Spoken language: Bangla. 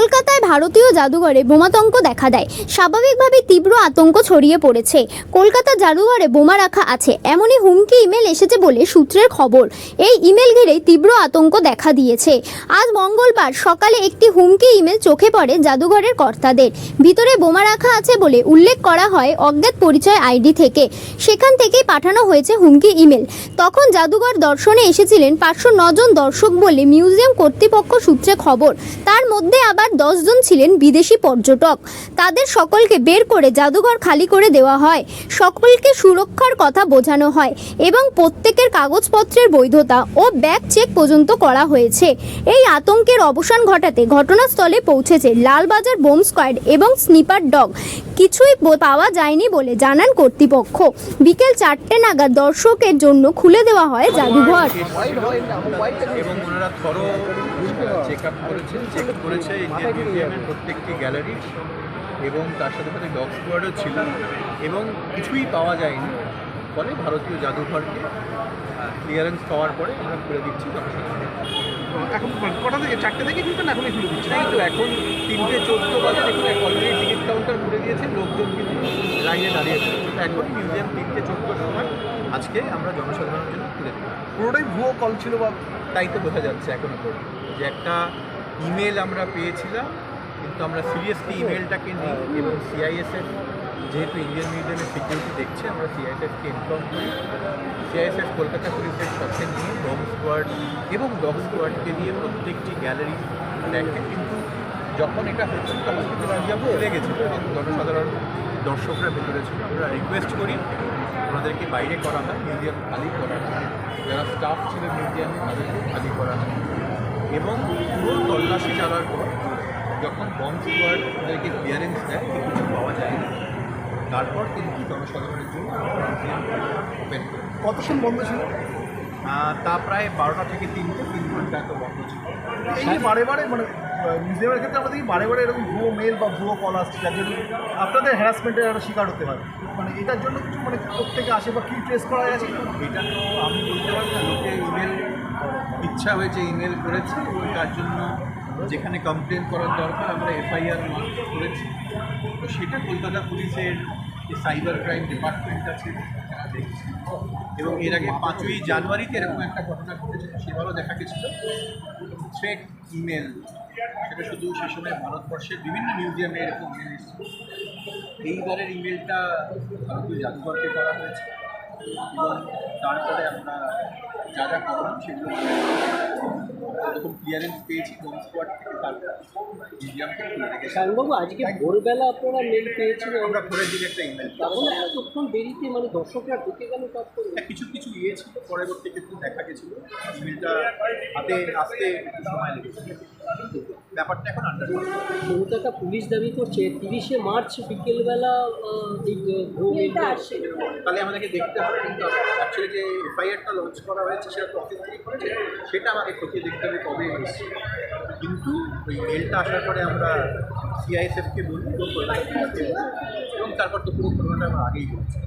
কলকাতায় ভারতীয় জাদুঘরে বোমাতঙ্ক দেখা দেয়। স্বাভাবিকভাবে তীব্র আতঙ্ক ছড়িয়ে পড়েছে। কলকাতা জাদুঘরে বোমা রাখা আছে, এমনই হুমকি ইমেল এসেছে বলে সূত্রের খবর। এই ইমেল ঘিরে তীব্র আতঙ্ক দেখা দিয়েছে। আজ মঙ্গলবার সকালে একটি হুমকি ইমেল চোখে পড়ে জাদুঘরের কর্তাদের। ভিতরে বোমা রাখা আছে বলে উল্লেখ করা হয় অজ্ঞাত পরিচয় আইডি থেকে। সেখান থেকেই পাঠানো হয়েছে হুমকি ইমেল। তখন জাদুঘর দর্শনে এসেছিলেন পাঁচশো জন দর্শক বলে মিউজিয়াম কর্তৃপক্ষ সূত্রে খবর। তার মধ্যে আবার জন ছিলেন বিদেশি পর্যটক। তাদের সকলকে বের করে জাদুঘর খালি করে দেওয়া হয়। সকলকে সুরক্ষার কথা বোঝানো হয় এবং প্রত্যেকের কাগজপত্রের বৈধতা ও ব্যাগ চেক পর্যন্ত করা হয়েছে। এই আতঙ্কের অবসান ঘটাতে ঘটনাস্থলে পৌঁছেছে লালবাজার বোম স্কোয়াড এবং স্নিপার ডগ। কিছুই পাওয়া যায়নি বলে জানান কর্তৃপক্ষ। বিকেল চারটে নাগাদ দর্শকের জন্য খুলে দেওয়া হয় জাদুঘর। এবং ওনারা চেক আপ করেছেন চেক করেছে ইন্ডিয়ান প্রত্যেকটি গ্যালারি এবং তার সাথে সাথে ডগ স্কোয়াডও ছিল এবং কিছুই পাওয়া যায়নি। ফলে ভারতীয় জাদুঘরকে ক্লিয়ারেন্স পাওয়ার পরে আমরা খুলে দিচ্ছি। এখন কটা থেকে চারটে থেকে কিন্তু না এখনই খুলে দিচ্ছে এই তো এখন তিনটে চোদ্দ বাজে দেখুন অলরেডি টিকিট কাউন্টার খুলে দিয়েছে লোকজন কিন্তু লাইনে দাঁড়িয়েছে এখনই মিউজিয়াম তিনটে চোদ্দোর সময় আজকে আমরা জনসাধারণের জন্য খুলে দিই পুরোটাই ভুয়ো কল ছিল বা তাই তো বোঝা যাচ্ছে এখনও পর্যন্ত। যে একটা ইমেল আমরা পেয়েছিলাম কিন্তু আমরা সিরিয়াসলি ইমেলটাকে নিই এবং সিআইএসএফ যেহেতু ইন্ডিয়ান মিউজিয়ামের সিকিউরিটি দেখছে আমরা সিআইএসএফকে ইনফর্ম করি। সিআইএসএফ কলকাতা পুলিশের সাথে নিয়ে ডগ স্কোয়াড এবং ডগ স্কোয়াডকে দিয়ে প্রত্যেকটি গ্যালারি দেখে। কিন্তু যখন এটা হচ্ছে তখন কিন্তু মিউজিয়াম খুলে গেছিল এবং জনসাধারণ দর্শকরা ভেতরে ছিল। আমরা রিকোয়েস্ট করি ওনাদেরকে বাইরে করা হয় মিউজিয়াম খালি করা হয়। যারা স্টাফ ছিল মিউজিয়ামে তাদেরকে খালি করা হয়। এবং পুরো তল্লাশি চালার পর যখন বম ওদেরকে ক্লিয়ারেন্স দেয় কিছু পাওয়া যায় না। তারপর কিন্তু জনসাধারণের জন্য ওপেন করে কত সময় বন্ধ ছিল? তা প্রায় বারোটা থেকে তিনটে তিন ঘণ্টা তো বন্ধ ছিল। এই বারে বারে মানে মিউজিয়ামের ক্ষেত্রে আমাদের কি বারে বারে এরকম ভুয়ো মেল বা ভুয়ো কল আসছে যার জন্য আপনাদের হ্যারাসমেন্টের একটা শিকার হতে হয়? মানে এটার জন্য কিছু মানে প্রত্যেকে আসে বা কি ট্রেস করা গেছে এটা তো আমি বলতে পারি না লোকে ইমেল ইচ্ছা হয়েছে ইমেল করেছে এবং তার জন্য যেখানে কমপ্লেন করার দরকার, আমরা এফআইআর করেছি। তো সেটা কলকাতা পুলিশের যে সাইবার ক্রাইম ডিপার্টমেন্ট আছে এবং এর আগে পাঁচই জানুয়ারিতে এরকম একটা ঘটনা ঘটেছিল, সেবারও দেখা গেছিল। থ্রেট ইমেল সেটা শুধু সে সময় ভারতবর্ষের বিভিন্ন মিউজিয়ামে এরকম ইমেল এসেছিল। এইবারের ইমেলটা ভারতীয় জাদুঘরকে করা হয়েছে। এবং তারপরে আমরা যা যা করলাম, সেগুলো এরকম ক্লিয়ারেন্স পেয়েছি কোন স্কোয়াড থেকে শ্যামবাবু আজকে ভোরবেলা আপনারা মেল পেয়েছিলেন। আমরা ভোরের দিকে একটা ইমেল তাহলে এতক্ষণ দেরিতে মানে দর্শকরা ঢুকে গেল তারপরে? কিছু কিছু ইয়ে ছিল পরবর্তী ক্ষেত্রে দেখা গেছিল। ইমেলটা হাতে আসতে একটু সময় লেগেছিল। ব্যাপারটা এখন আন্ডার কলকাতা পুলিশ দাবি করছে তিরিশে মার্চ বিকেলবেলা তাহলে আমাদেরকে দেখতে হবে কিন্তু অ্যাকচুয়ালি যে এফআইআরটা লঞ্চ করা হয়েছে সেটা তো অফিস থেকে করেছে সেটা আমাকে খতিয়ে দেখতে হবে কবে এসেছে। কিন্তু ওই মেলটা আসার পরে আমরা সিআইএসএফকে বলি এবং কলকাতা পুলিশকে বলি এবং তারপর তো পুরো ঘটনাটা আমরা আগেই বলছি।